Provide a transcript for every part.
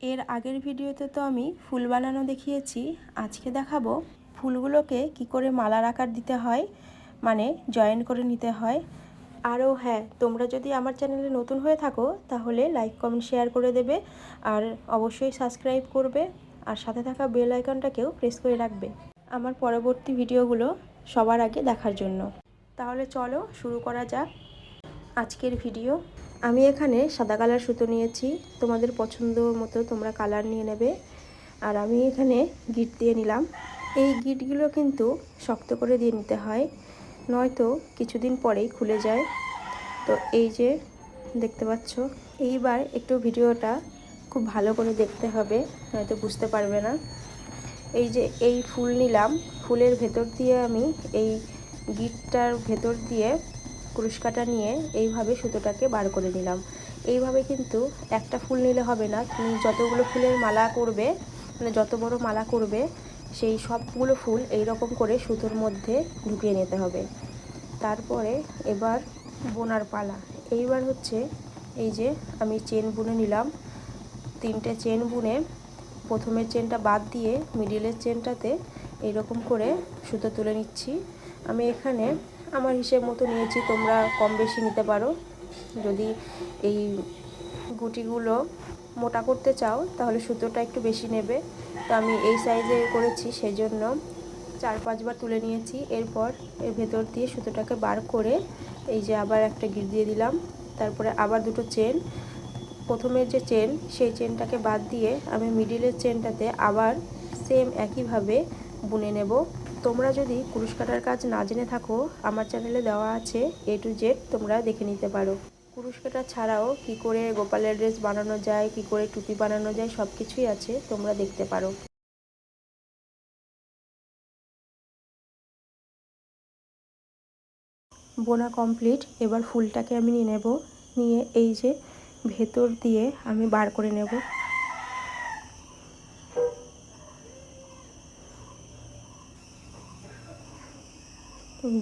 এর আগের ভিডিওতে তো আমি ফুল বানানো দেখিয়েছি, আজকে দেখাবো ফুলগুলোকে কি করে মালার আকার দিতে হয় মানে জয়েন করে নিতে হয়। আরও হ্যাঁ তোমরা যদি আমার চ্যানেলে নতুন হয়ে থাকো, তাহলে লাইক, কমেন্ট, শেয়ার করে দেবে আর অবশ্যই সাবস্ক্রাইব করবে আর সাথে থাকা বেল আইকনটাকেও প্রেস করে রাখবে। আমার পরবর্তী ভিডিওগুলো সবার আগে দেখার জন্য। তাহলে চলো শুরু করা যাক আজকের ভিডিও। আমি এখানে সাদা কালার সুতো নিয়েছি। তোমাদের পছন্দ মতো তোমরা কালার নিয়ে নেবে। আর আমি এখানে গিট দিয়ে নিলাম। এই গিটগুলো কিন্তু শক্ত করে দিয়ে নিতে হয়, নয়তো কিছুদিন পরেই খুলে যায়। তো এই যে, দেখতে পাচ্ছ? এইবার একটু ভিডিওটা খুব ভালো করে দেখতে হবে, নয়তো বুঝতে পারবে না। এই যে এই ফুল নিলাম, ফুলের ভেতর দিয়ে আমি এই গিটটার ভেতর দিয়ে কুরুশকাটা নিয়ে এইভাবে সুতোটাকে বার করে নিলাম। এইভাবে কিন্তু একটা ফুল নিলে হবে না। তুমি যতগুলো ফুলের মালা করবে মানে যত বড় মালা করবে, সেই সবগুলো ফুল এই রকম করে সুতোর মধ্যে ঢুকিয়ে নিতে হবে। তারপরে এবার বোনার পালা। এইবার হচ্ছে এই যে আমি চেন বুনে নিলাম। তিনটে চেন বুনে প্রথমের চেনটা বাদ দিয়ে মিডিলের চেনটাতে এইরকম করে সুতো তুলে নিচ্ছি। আমি এখানে আমার হিসেব মতো নিয়েছি, তোমরা কম বেশি নিতে পারো। যদি এই গুটিগুলো মোটা করতে চাও, তাহলে সুতোটা একটু বেশি নেবে। তো আমি এই সাইজে করেছি সেই জন্য চার পাঁচবার তুলে নিয়েছি। এরপর এর ভেতর দিয়ে সুতোটাকে বার করে এই যে আবার একটা গিট দিয়ে দিলাম। তারপরে আবার দুটো চেন প্রথমের যে চেন সেই চেনটাকে বাদ দিয়ে আমি মিডিলের চেনটাতে আবার সেম একইভাবে বুনে নেব। তোমরা যদি কুরুশ কাটার কাজ না জেনে থাকো, আমার চ্যানেলে দেওয়া আছে এ টু জেড তোমরা দেখে নিতে পারো। কুরুশ কাটা ছাড়াও কি করে গোপালের ড্রেস বানানো যায়, কি করে টুপি বানানো যায় সব কিছুই আছে, তোমরা দেখতে পারো। বোনা কমপ্লিট, এবার ফুলটাকে আমি নিয়ে নেব। নিয়ে এই যে ভেতর দিয়ে আমি বার করে নেব।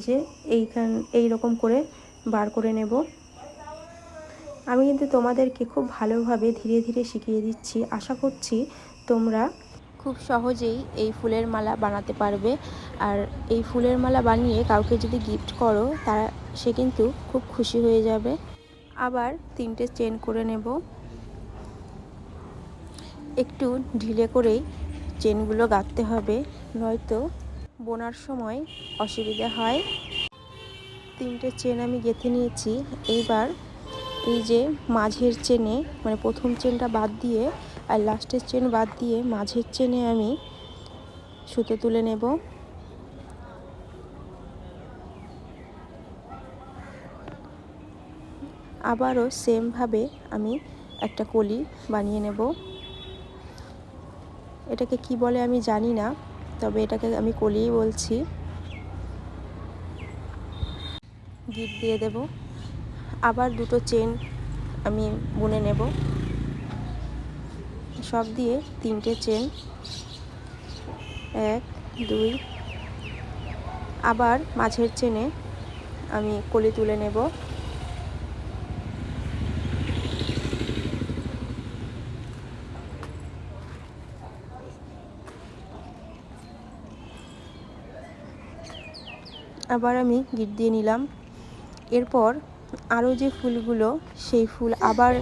যে এইখান এই রকম করে বার করে নেব। আমি কিন্তু তোমাদেরকে খুব ভালোভাবে ধীরে ধীরে শিখিয়ে দিচ্ছি। আশা করছি তোমরা খুব সহজেই এই ফুলের মালা বানাতে পারবে। আর এই ফুলের মালা বানিয়ে কাউকে যদি গিফট করো, তারা, সে কিন্তু খুব খুশি হয়ে যাবে। আবার তিনটে চেন করে নেব। একটু ঢিলে করেই চেনগুলো গাঁথতে হবে, নয়তো বোনার সময় অসুবিধা হয়। তিনটে চেন আমি গেঁথে নিয়েছি। এইবার এই যে মাঝের চেনে মানে প্রথম চেনটা বাদ দিয়ে আর লাস্টের চেন বাদ দিয়ে মাঝের চেনে আমি সুতো তুলে নেব। আবারও সেমভাবে আমি একটা কলি বানিয়ে নেব। এটাকে কি বলে আমি জানি না। তবে এটাকে আমি কলিই বলছি। গিট দিয়ে দেব। আবার দুটো চেন আমি বুনে নেব। সব দিয়ে তিনটে চেন। এক, দুই। আবার মাঝের চেনে আমি কলি তুলে নেব। আবার আমি গিট দিয়ে নিলাম। এরপর আরও যে ফুলগুলো, সেই ফুল আবার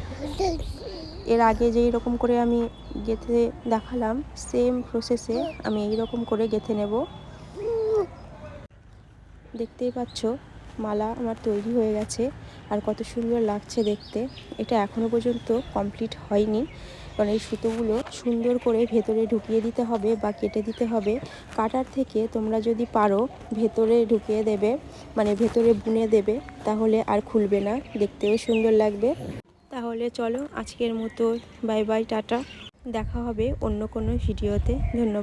এর আগে যেই রকম করে আমি গেঁথে দেখালাম সেম প্রসেসে আমি এই রকম করে গেঁথে নেব। দেখতেই পাচ্ছ, মালা আমার তৈরি হয়ে গেছে। আর কত সুন্দর লাগছে দেখতে। এটা এখনও পর্যন্ত কমপ্লিট হয়নি। কারণ এই সুতোগুলো সুন্দর করে ভেতরে ঢুকিয়ে দিতে হবে বা কেটে দিতে হবে। কাটার থেকে তোমরা যদি পারো ভেতরে ঢুকিয়ে দেবে মানে ভেতরে বুনে দেবে, তাহলে আর খুলবে না। দেখতেও সুন্দর লাগবে। তাহলে চলো আজকের মতো বাই বাই, টাটা। দেখা হবে অন্য কোনো ভিডিওতে। ধন্যবাদ।